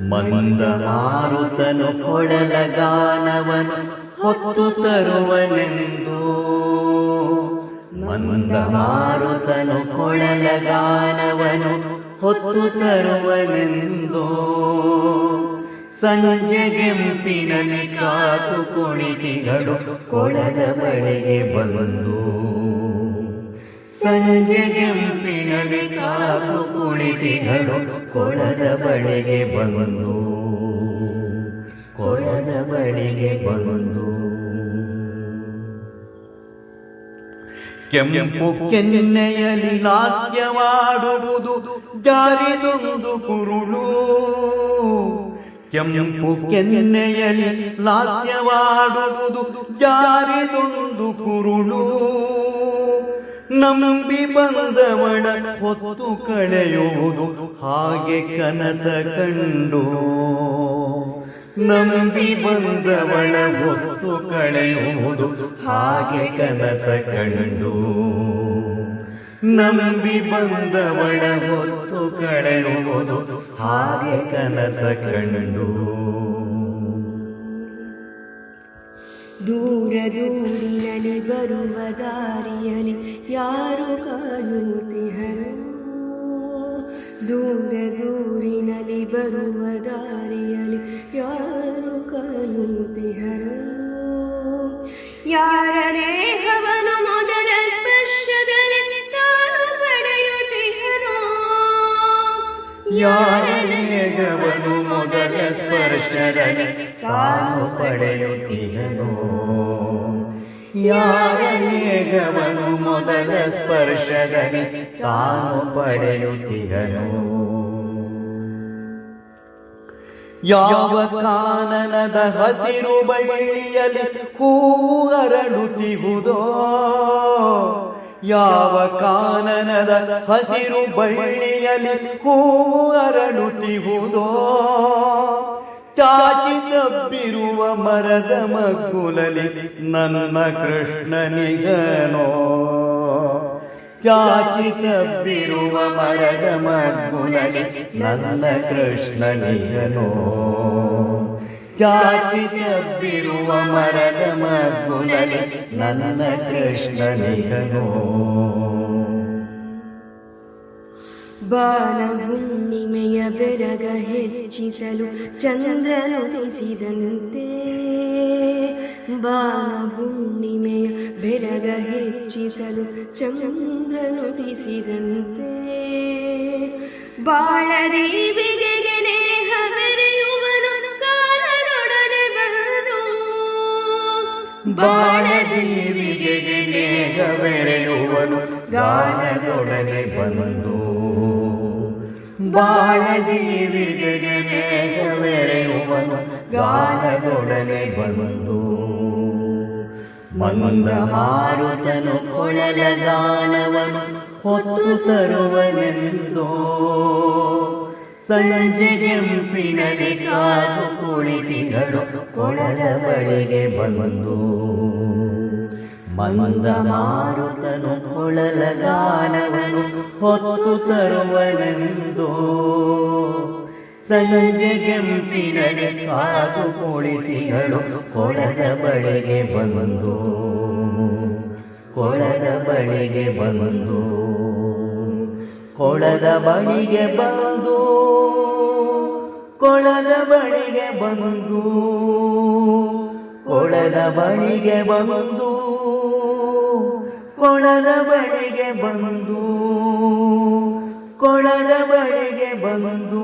ಮಂದ ಮಾರುತನು ಕೊಳಲ ಗಾನವನು ಹೊತ್ತು ತರುವನೆಂದು. ಮಂದ ಮಾರುತನು ಕೊಳಲ ಗಾನವನು ಹೊತ್ತು ತರುವನೆಂದು. ಸಂಜೆಗೆಂಪಿನನೆ ಕಾತು ಕುಣಿತಿಗಳು ಕೊಳದ ಬಳಿಗೆ ಬಂದು. ಸಂಜೆಗೆಂಪಿನಲ್ಲಿ ಕಾತು ಕುಣಿತಿಗಳು ಕೊಳದ ಬಳಿಗೆ ಬಂದು. ಕೊಳದ ಬಳಿಗೆ ಬಂದು. ಕೆಂಪು ಕೆನ್ನೆಯಲ್ಲಿ ಲಾಸ್ಯವಾಡುವುದು ಜಾರಿದೊಂದು ಕುರುಳು ಕೆಂಪು ಕೆನ್ನೆಯಲ್ಲಿ ಲಾಸ್ಯವಾಡುವುದು ಜಾರಿದೊಂದು ಕುರುಳು ನಂಬಿ ಬಂದವಳ ಹೊತ್ತು ಕಳೆಯುವುದು ಹಾಗೆ ಕನಸ ಕಂಡು. ನಂಬಿ ಬಂದವಳ ಹೊತ್ತು ಕಳೆಯುವುದು ಹಾಗೆ ಕನಸ ಕಂಡು. ನಂಬಿ ಬಂದವಳ ಹೊತ್ತು ಕಳೆಯುವುದು ಹಾಗೆ ಕನಸ ಕಂಡು. ದೂರ ದೂರಿನಲ್ಲಿ ಬರುವ ದಾರಿಯಲ್ಲಿ ಯಾರು ಕಾಯುತ್ತಿಹರು ದೂರ ದೂರಿನಲ್ಲಿ ಬರುವ ದಾರಿಯಲ್ಲಿ ಯಾರು ಕಾಯುತ್ತಿಹರು ಯಾರ ರೇಹವನು ಮೊದಲ ಸ್ಪರ್ಶದಲ್ಲಿ ಯಾರು ಪಡೆಯುತ್ತಿಹರೋ ಯಾರ ನೇಗವನು ಮೊದಲ ಸ್ಪರ್ಶದಲ್ಲಿ ತಾನು ಪಡೆಯುತ್ತಿದನು? ಯಾರ ನೇಗವನು ಮೊದಲ ಸ್ಪರ್ಶದಲ್ಲಿ ತಾನು ಪಡೆಯುತ್ತಿದನು? ಯಾವ ಕಾನನದ ಹಸಿರು ಬಳ್ಳಿಯಲ್ಲಿ ಹೂವು ಅರಳುತ್ತಿಹುದೋ ಯಾವ ಕಾನನದ ಹಸಿರು ಬಳ್ಳಿಯಲ್ಲಿ ಹೂವು ಅರಳುತ್ತಿಹುದೋ ಚಾಚಿದ ಬಿರುವ ಮರದ ಮಗುಲಲಿ ನನ್ನ ಕೃಷ್ಣನಿಗನೋ. ಚಾಚಿತ ಬಿರುವ ಮರದ ಮಗುಲಲಿ ನನ್ನ ಕೃಷ್ಣನಿಗನೋ. ಚಾಚಿತ ಬಿರುವ ಮರದ ಮಗುಲಲಿ ನನ್ನ ಕೃಷ್ಣನಿಗನೋ. ಬಾಲಹುಣ್ಣಿಮೆಯ ಬೆರಗ ಹೆಚ್ಚಿಸಲು ಚಂದ್ರನು ಉದಿಸಿದಂತೆ ಬಾಲಹುಣ್ಣಿಮೆಯ ಬೆರಗ ಹೆಚ್ಚಿಸಲು ಚಂದ್ರನು ಉದಿಸಿದಂತೆ ಬಾಳದೇವಿಗೆ ನೇಹ ಬೆರೆಯುವನು ಕಾಲನೊಡನೆ ಬಂದು. ಬಾಳದೇವಿಗೆ ನೇಹ ಬೆರೆಯುವನು ಗಾನದೊಡನೆ ಬಂದು. ಬಾಳದೇವಿಗೆ ನೇಗವೆರೆಯುವನು ಗಾನದೊಡನೆ ಬಂದು ಮಂದ ಮಾರುತನು ಕೊಳಲ ಗಾನವನು ಹೊತ್ತು ತರುವನೆಂದು ಸಂಜೆಗೆಂಪಿನಲ್ಲಿ ಕಾದು ಕುಳಿತಿಗಳು ಕೊಳಲ ಬಳಿಗೆ ಬಂದು ಮಂದ ಮಾರುತನು ಕೊಳಲ ಗಾನವನು ಹೊತ್ತು ತರುವನೆಂದು. ಸಂಜೆಗೆಂಪಿನಲ್ಲಿ ಕಾದು ಕುಳಿತಿಗಳು ಕೊಳದ ಬಳಿಗೆ ಬಂದು. ಕೊಳದ ಬಳಿಗೆ ಬಂದು. ಕೊಳದ ಬಳಿಗೆ ಬಂದು. ಕೊಳದ ಬಳಿಗೆ ಬಂದು. ಕೊಳದ ಬಳಿಗೆ ಬಂದು. ಕೊಳದ ಬಳಿಗೆ ಬಂದು ಕೊಳದ ಬಳಿಗೆ ಬಂದು